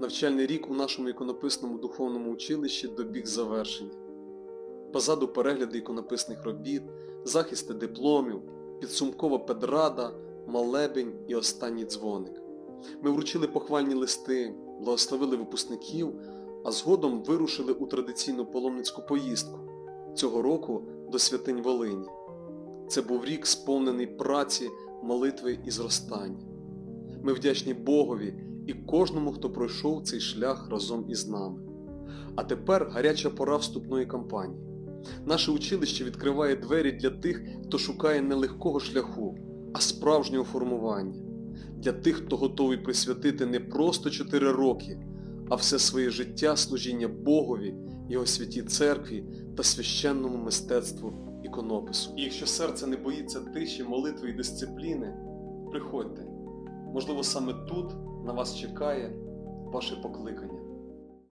Навчальний рік у нашому іконописному духовному училищі добіг завершення. Позаду перегляди іконописних робіт, захисти дипломів, підсумкова педрада, молебень і останній дзвоник. Ми вручили похвальні листи, благословили випускників, а згодом вирушили у традиційну паломницьку поїздку цього року до святинь Волині. Це був рік сповнений праці, молитви і зростання. Ми вдячні Богові і кожному, хто пройшов цей шлях разом із нами. А тепер гаряча пора вступної кампанії. Наше училище відкриває двері для тих, хто шукає не легкого шляху, а справжнього формування, для тих, хто готовий присвятити не просто 4 роки, а все своє життя служіння Богові, Його святій церкві та священному мистецтву іконопису. І якщо серце не боїться тиші, молитви і дисципліни, приходьте. Можливо, саме тут на вас чекає ваше покликання.